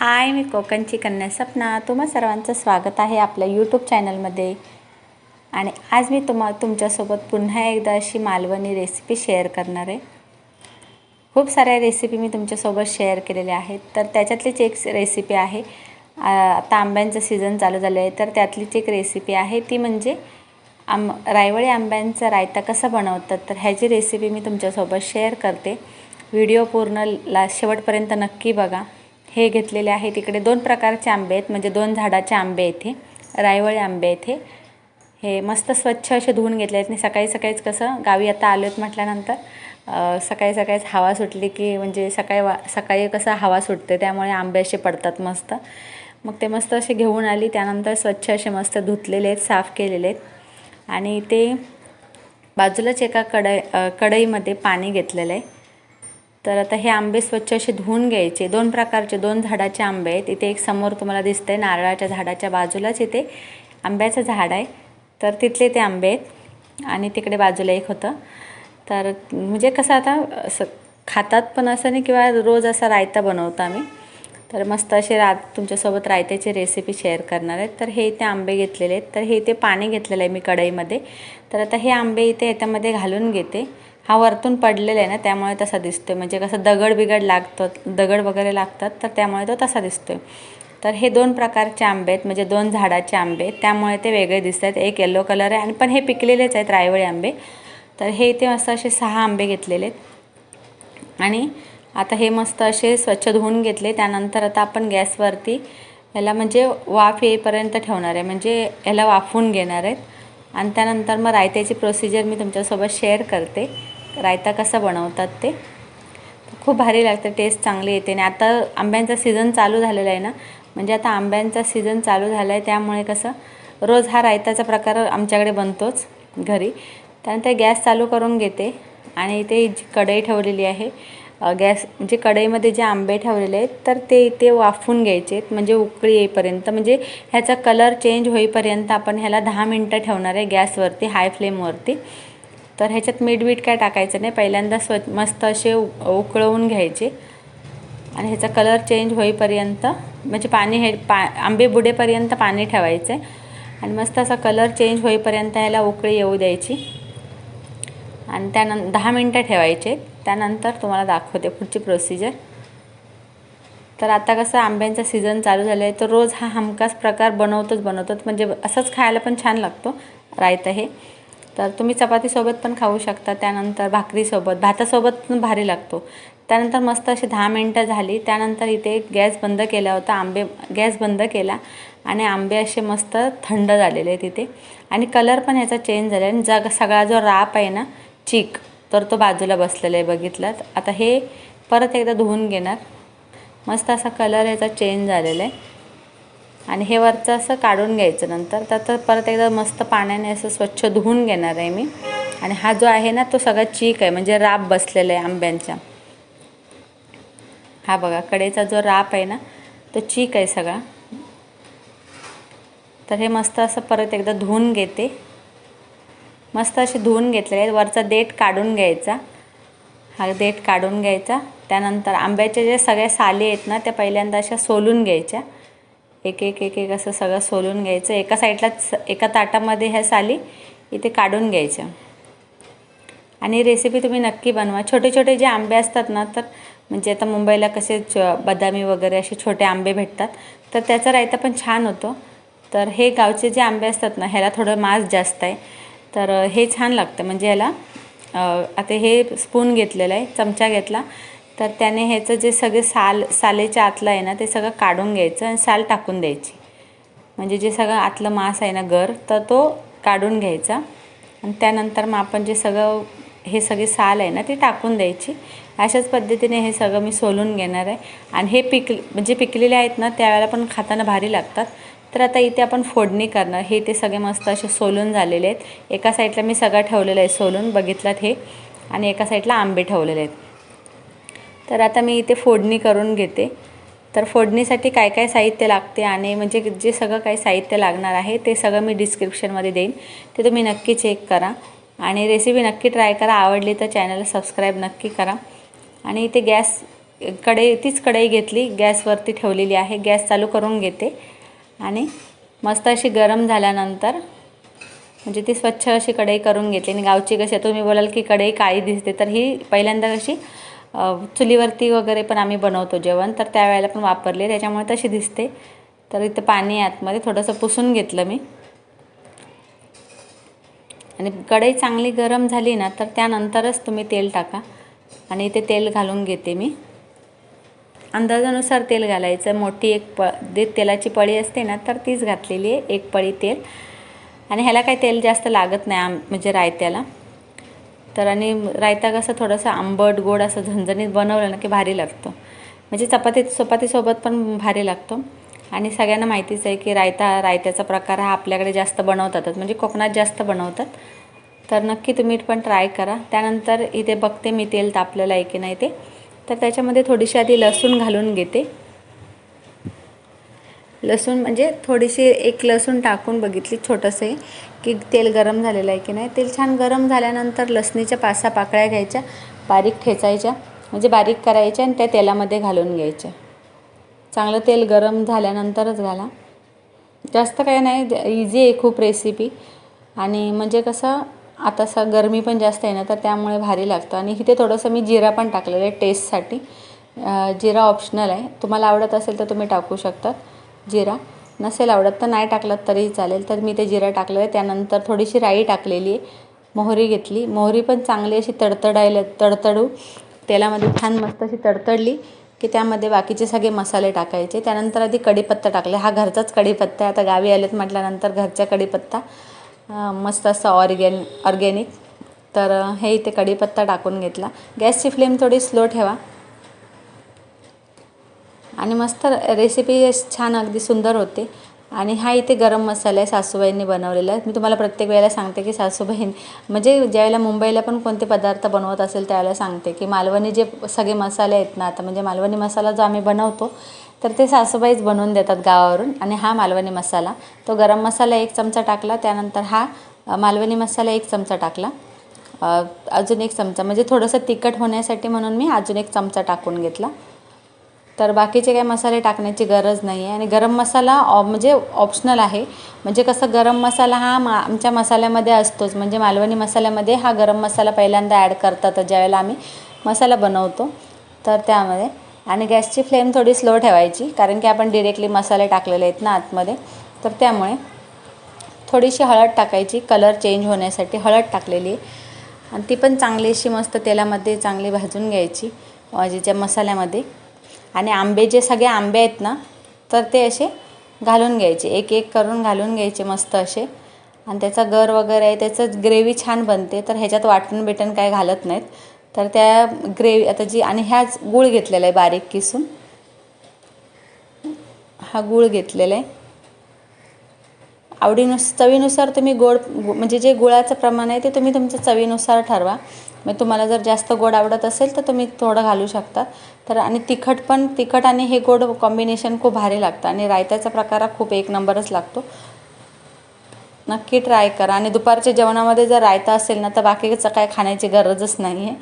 हाय मी कोकणची कन्या सपना. तुम्हा सर्वांचं स्वागत आहे आपल्या यूट्यूब चॅनलमध्ये आणि आज मी तुम्हा तुमच्यासोबत पुन्हा एकदा अशी मालवणी रेसिपी शेअर करणार आहे. खूप साऱ्या रेसिपी मी तुमच्यासोबत शेअर केलेल्या आहेत. तर त्याच्यातलीच एक रेसिपी आहे. आता आंब्यांचं सीझन चालू झालं आहे तर त्यातलीच एक रेसिपी आहे. ती म्हणजे आंब रायवळी आंब्यांचा रायता कसा बनवतात. तर ह्याची रेसिपी मी तुमच्यासोबत शेअर करते. व्हिडिओ पूर्ण ला शेवटपर्यंत नक्की बघा. हे घेतलेले आहेत. इकडे दोन प्रकारचे आंबे आहेत. म्हणजे दोन झाडाचे आंबे येथे रायवळी आंबे येथे हे. मस्त स्वच्छ असे धुवून घेतले आहेत. आणि सकाळी सकाळीच कसं गावी आता आलो आहेत म्हटल्यानंतर सकाळी सकाळीच हवा सुटली की म्हणजे सकाळी वा सकाळी कसं हवा सुटते त्यामुळे आंबे असे पडतात मस्त. मग ते मस्त असे घेऊन आली. त्यानंतर स्वच्छ असे मस्त धुतलेले आहेत साफ केलेले आहेत. आणि ते बाजूलाच एका कढई कढईमध्ये पाणी घेतलेलं आहे. तर आता हे आंबे स्वच्छ असे धुवून घ्यायचे. दोन प्रकारचे दोन झाडाचे आंबे आहेत. इथे एक समोर तुम्हाला दिसतंय नारळाच्या झाडाच्या बाजूलाच इथे आंब्याचं झाड आहे. तर तिथले ते आंबे आहेत. आणि तिकडे बाजूला एक होतं. तर म्हणजे कसं आता असं खातात पण असं नाही किंवा रोज असा रायता बनवतो आम्ही. तर मस्त असे रा तुमच्यासोबत रायत्याची रेसिपी शेअर करणार आहेत. तर हे इथे आंबे घेतलेले आहेत. तर हे इथे पाणी घेतलेलं आहे मी कढईमध्ये. तर आता हे आंबे इथे याच्यामध्ये घालून घेते. हा वरतून पडलेला आहे ना त्यामुळे तसा दिसतोय. म्हणजे कसं दगड बिगड लागतो दगड वगैरे लागतात तर त्यामुळे तो तसा दिसतोय. तर हे दोन प्रकारचे आंबे आहेत म्हणजे दोन झाडाचे आंबे आहेत. त्यामुळे ते वेगळे दिसत आहेत एक येलो कलर आहे आणि पण हे पिकलेलेच आहेत रायवळी आंबे. तर हे इथे मस्त असे सहा आंबे घेतलेले आहेत. आणि आता हे मस्त असे स्वच्छ धुवून घेतले. त्यानंतर आता आपण गॅसवरती याला म्हणजे वाफ येईपर्यंत ठेवणार आहे. म्हणजे याला वाफवून घेणार आहेत. आणि त्यानंतर मग रायत्याची प्रोसिजर मी तुमच्यासोबत शेअर करते. रायता कसा बनवतात ते. खूप भारी लागतं टेस्ट चांगली येते. आणि आता आंब्यांचा सीझन चालू झालेला आहे ना म्हणजे आता आंब्यांचा सीझन चालू झाला आहे त्यामुळे कसं रोज हा रायताचा प्रकार आमच्याकडे बनतोच घरी. त्यानंतर गॅस चालू करून घेते. आणि ते जी कढई ठेवलेली आहे गॅस म्हणजे कढईमध्ये जे आंबे ठेवलेले आहेत तर ते इथे वाफवून घ्यायचे आहेत म्हणजे उकळी येईपर्यंत. म्हणजे ह्याचा कलर चेंज होईपर्यंत आपण ह्याला दहा मिनटं ठेवणार आहे गॅसवरती हाय फ्लेमवरती तर ह्याच्यात मीठ बीठ काय टाकायचं नाही पहिल्यांदा स्व मस्त असे उ उकळवून घ्यायचे. आणि ह्याचा कलर चेंज होईपर्यंत म्हणजे पाणी हे पा आंबे बुडेपर्यंत पाणी ठेवायचं आहे आणि मस्त असा कलर चेंज होईपर्यंत ह्याला उकळी येऊ द्यायची. आणि त्यानं दहा मिनटं ठेवायचे. त्यानंतर तुम्हाला दाखवते पुढची प्रोसिजर तर आता कसं आंब्यांचा सीझन चालू झाला आहे तर रोज हा हमखास प्रकार बनवतोच बनवतोच म्हणजे असंच खायला पण छान लागतो रायता हे. तर तुम्ही चपातीसोबत पण खाऊ शकता. त्यानंतर भाकरीसोबत भातासोबत पण भारी लागतो. त्यानंतर मस्त अशी दहा मिनटं झाली. त्यानंतर इथे गॅस बंद केला होता. आंबे गॅस बंद केला आणि आंबे असे मस्त थंड झालेले तिथे आणि कलर पण ह्याचा चेंज झाला आणि जग सगळा जो राप आहे ना चीक. तर तो बाजूला बसलेला आहे बघितलात. आता हे परत एकदा धुवून घेणार. मस्त असा कलर याचा चेंज झालेला आहे. आणि हे वरचं असं काढून घ्यायचं नंतर. तर तर परत एकदा मस्त पाण्याने असं स्वच्छ धुवून घेणार आहे मी. आणि हा जो आहे ना तो सगळा चीक आहे. म्हणजे राप बसलेला आहे आंब्यांच्या. हा बघा कडेचा जो राप आहे ना तो चीक आहे सगळा. तर हे मस्त असं परत एकदा धुवून घेते. मस्त असे धुवून घेतलेले आहेत. वरचा देठ काढून घ्यायचा. हा देठ काढून घ्यायचा. त्यानंतर आंब्याच्या ज्या सगळ्या साली आहेत ना त्या पहिल्यांदा अशा सोलून घ्यायच्या. एक एक एक एक असं सगळं सोलून घ्यायचं. एका साईडलाच एका ताटामध्ये ह्या साली इथे काढून घ्यायच्या. आणि रेसिपी तुम्ही नक्की बनवा. छोटे छोटे जे आंबे असतात ना तर म्हणजे आता मुंबईला कसे च बदामी वगैरे असे छोटे आंबे भेटतात तर त्याचा रायता पण छान होतो. तर हे गावचे जे आंबे असतात ना ह्याला थोडं मांस जास्त आहे. तर हे छान लागतं. म्हणजे याला आता हे स्पून घेतलेलं आहे चमचा घेतला. तर त्याने ह्याचं जे सगळे साल सालेच्या आतलं आहे ना ते सगळं काढून घ्यायचं आणि साल टाकून द्यायची. म्हणजे जे सगळं आतलं मांस आहे ना गर तर तो काढून घ्यायचा. आणि त्यानंतर मग आपण जे सगळं हे सगळे साल आहे ना ती टाकून द्यायची. अशाच पद्धतीने हे सगळं मी सोलून घेणार आहे. आणि हे पिक म्हणजे पिकलेले आहेत ना त्यावेळेला पण खाताना भारी लागतात. तर आता इथे आपण फोडणी करणार. हे ते सगळे मस्त असे सोलून झालेले आहेत. एका साईडला मी सगळं ठेवलेलं आहे सोलून. बघितलं हे. आणि एका साईडला आंबे ठेवलेले आहेत. तर आता मी इथे फोडणी करून घेते. तर फोडणीसाठी काय काय साहित्य लागते आणि म्हणजे जे सगळं काही साहित्य लागणार आहे ते सगळं मी डिस्क्रिप्शनमध्ये देईन. ते तुम्ही नक्की चेक करा. आणि रेसिपी नक्की ट्राय करा. आवडली तर चॅनलला सबस्क्राईब नक्की करा. आणि इथे गॅस कढई तीच कढई घेतली. गॅसवरती ठेवलेली आहे. गॅस चालू करून घेते. आणि मस्त अशी गरम झाल्यानंतर म्हणजे ती स्वच्छ अशी कढई करून घेतली. आणि गावची कशी आहे, तुम्ही बोलाल की कढई काळी दिसते तर ही पहिल्यांदा कशी चुलीवरती वगैरे पण आम्ही बनवतो जेवण तर त्यावेळेला पण वापरली. त्याच्यामुळे तशी दिसते. तर इथं पाणी आतमध्ये थोडंसं पुसून घेतलं मी. आणि कढई चांगली गरम झाली ना तर त्यानंतरच तुम्ही तेल टाका. आणि इथे तेल घालून घेते मी. अंदाजानुसार तेल घालायचं. मोठी एक प जे तेलाची पळी असते ना तर तीच घातलेली आहे एक पळी तेल. आणि ह्याला काही तेल जास्त लागत नाही आम म्हणजे रायत्याला. तर आणि रायता कसं थोडंसं आंबट गोड असं झणझणीत बनवलं ना की भारी लागतं. म्हणजे चपाती चपातीसोबत पण भारी लागतो. आणि सगळ्यांना माहितीच आहे की रायता रायत्याचा प्रकार हा आपल्याकडे जास्त बनवतातच म्हणजे कोकणात जास्त बनवतात. तर नक्की तुम्ही पण ट्राय करा. त्यानंतर इथे बघते मी तेल तापलेलं आहे की नाही ते. तर त्याच्यामध्ये थोडीशी आधी लसूण घालून घेते. लसूण म्हणजे थोडीशी एक लसूण टाकून बघितली छोटंसं आहे की तेल गरम झालेलं आहे की नाही. तेल छान गरम झाल्यानंतर लसणीच्या पाच सहा पाकळ्या घ्यायच्या बारीक ठेचायच्या म्हणजे बारीक करायच्या आणि त्या तेलामध्ये घालून घ्यायच्या. चांगलं तेल गरम झाल्यानंतरच घाला. जास्त काही नाही इझी आहे खूप रेसिपी आणि म्हणजे कसं आता स गरमी पण जास्त आहे ना तर त्यामुळे भारी लागतं. आणि इथे थोडंसं मी जिरा पण टाकलेलं आहे टेस्टसाठी जिरा ऑप्शनल आहे. तुम्हाला आवडत असेल तर तुम्ही टाकू शकतात जिरा. नसेल आवडत तर नाही टाकलं तरीही चालेल. तर मी ते जिरा टाकलं आहे. त्यानंतर थोडीशी राई टाकलेली आहे. मोहरी घेतली. मोहरी पण चांगली अशी तडतडायला तडतडू. तेलामध्ये छान मस्त अशी तडतडली की त्यामध्ये बाकीचे सगळे मसाले टाकायचे. त्यानंतर आधी कढीपत्ता टाकले. हा घरचाच कढीपत्ता आहे. आता गावी आलेत म्हटल्यानंतर घरच्या कढीपत्ता. मस्त असं ऑर्गॅन ऑर्गेनिक. तर हे इथे कढीपत्ता टाकून घेतला. गॅसची फ्लेम थोडी स्लो ठेवा. आणि मस्त रेसिपी छान अगदी सुंदर होते. आणि हा इथे गरम मसाला आहे सासूबाईंनी बनवलेला मी तुम्हाला प्रत्येक वेळेला सांगते की सासूबाईं म्हणजे ज्यावेळेला मुंबईला पण कोणते पदार्थ बनवत असेल त्यावेळेला सांगते की मालवणी जे सगळे मसाले आहेत ना आता म्हणजे मालवणी मसाला जो आम्ही बनवतो तर ते सासूबाईच बनवून देतात गावावरून. आणि हा मालवणी मसाला. तो गरम मसाला एक चमचा टाकला. त्यानंतर हा मालवणी मसाला एक चमचा टाकला. अजून एक चमचा. म्हणजे थोडंसं तिखट होण्यासाठी म्हणून मी अजून एक चमचा टाकून घेतला. तर बाकीचे काही मसाले टाकण्याची गरज नाही आहे आणि गरम मसाला ऑ म्हणजे ऑप्शनल आहे. म्हणजे कसं गरम मसाला हा मा आमच्या मसाल्यामध्ये असतोच. म्हणजे मालवणी मसाल्यामध्ये हा गरम मसाला पहिल्यांदा ॲड करतात. ज्यावेळेला आम्ही मसाला बनवतो. तर त्यामध्ये आणि गॅसची फ्लेम थोडी स्लो ठेवायची कारण की आपण डिरेक्टली मसाले टाकलेले आहेत ना आतमध्ये. तर त्यामुळे थोडीशी हळद टाकायची कलर चेंज होण्यासाठी हळद टाकलेली आहे. आणि ती पण चांगली अशी मस्त तेलामध्ये चांगली भाजून घ्यायची भाजीच्या मसाल्यामध्ये. आणि आंबे जे सगळे आंबे आहेत ना तर ते असे घालून घ्यायचे. एक एक करून घालून घ्यायचे मस्त असे. आणि त्याचा गर वगैरे आहे त्याचं ग्रेव्ही छान बनते तर ह्याच्यात वाटण बिटण काय घालत नाहीत. तर त्या ग्रेव्ही आता जी आणि ह्याच गूळ घेतलेला आहे बारीक किसून. हा गूळ घेतलेला आहे. आवडीनुस चवीनुसार तुम्ही गोड गु- म्हणजे जे गुळाचं प्रमाण आहे ते तुम्ही तुमच्या चवीनुसार ठरवा. मग तुम्हाला जर जास्त गोड आवडत असेल तर तुम्ही थोडं घालू शकता. तर आणि तिखट पण तिखट आणि हे गोड कॉम्बिनेशन खूप भारी लागतं आणि रायत्याचा प्रकार हा खूप एक नंबरच लागतो. नक्की ट्राय करा. आणि दुपारच्या जेवणामध्ये जर रायता असेल ना तर बाकीचं काय खाण्याची गरजच नाही आहे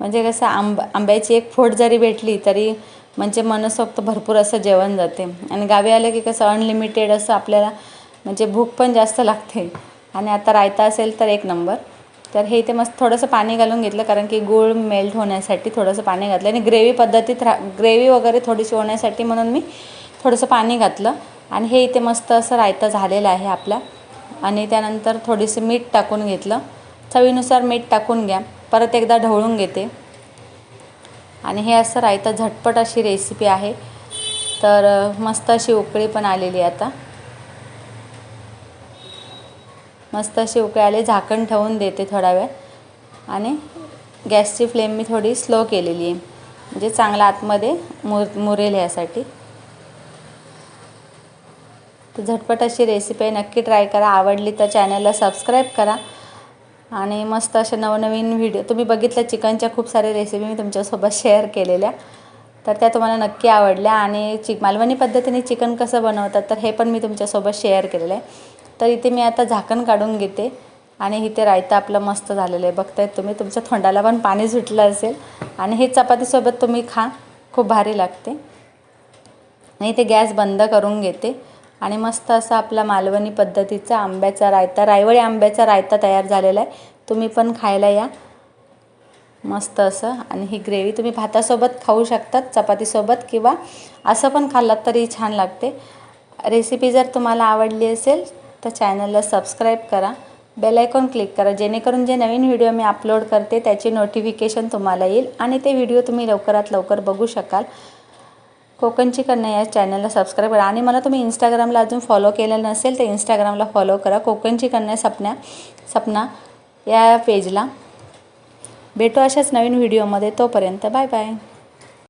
म्हणजे कसं आंब आंब्याची एक फोड जरी भेटली तरी म्हणजे मनसोक्त भरपूर असं जेवण जाते. आणि गावी आलं की कसं अनलिमिटेड असं आपल्याला म्हणजे भूक पण जास्त लागते. आणि आता रायता असेल तर एक नंबर तर हे इथे मस्त थोडंसं पाणी घालून घेतलं कारण की गूळ मेल्ट होण्यासाठी थोडंसं पाणी घातलं. आणि ग्रेव्ही पद्धतीत रा ग्रेव्ही वगैरे थोडीशी होण्यासाठी म्हणून मी थोडंसं पाणी घातलं. आणि हे इथे मस्त असं रायता झालेलं आहे आपला. आणि त्यानंतर थोडीशी मीठ टाकून घेतलं. चवीनुसार मीठ टाकून घ्या. परत एकदा ढवळून घेते. आणि हे असं रायता झटपट अशी रेसिपी आहे. तर मस्त अशी उकळी पण आलेली आहे आता. मस्त अशी उकळी आली. झाकण ठेवून देते थोडा वेळ. आणि गॅसची फ्लेम मी थोडी स्लो केलेली आहे. म्हणजे चांगला आतमध्ये मुर मुरेल ह्यासाठी. झटपट अशी रेसिपी आहे नक्की ट्राय करा. आवडली तर चॅनलला सबस्क्राईब करा. आणि मस्त अशा नवनवीन व्हिडिओ तुम्ही बघितल्या चिकनच्या खूप साऱ्या रेसिपी मी तुमच्यासोबत शेअर केलेल्या. तर त्या तुम्हाला नक्की आवडल्या. आणि चिक मालवणी पद्धतीने चिकन कसं बनवतात तर हे पण मी तुमच्यासोबत शेअर केलेलं आहे. तर इथे मी आता झाकण काढून घेते. आणि इथे रायता आपलं मस्त झालेलं आहे. बघताय तुम्ही तुमच्या थोंडाला पण पाणी सुटलं असेल. आणि हे चपातीसोबत तुम्ही खा. खूप भारी लागते. आणि ते गॅस बंद करून घेते. आणि मस्त असा आपला मालवणी पद्धतीचा आंब्याचा रायता रायवळी आंब्याचा रायता तयार झालेला आहे. तुम्ही पण खायला या. मस्त असं. आणि ही ग्रेव्ही तुम्ही भातासोबत खाऊ शकतात चपातीसोबत किंवा असं पण खाल्लात तरी छान लागते. रेसिपी जर तुम्हाला आवडली असेल तर चॅनलला सबस्क्राईब करा. बेल आयकॉन क्लिक करा. जेणेकरून जे नवीन व्हिडिओ मी अपलोड करते त्याचे नोटिफिकेशन तुम्हाला येईल आणि ते व्हिडिओ तुम्ही लवकरात लवकर बघू शकाल. कोकणची कन्या या चॅनलला सबस्क्राईब करा. आणि मला तुम्ही इंस्टाग्रामला अजून फॉलो केलं नसेल तर इंस्टाग्रामला फॉलो करा. कोकणची कन्या सपन्या सपना या पेजला भेटू अशाच नवीन व्हिडिओमध्ये तोपर्यंत बाय बाय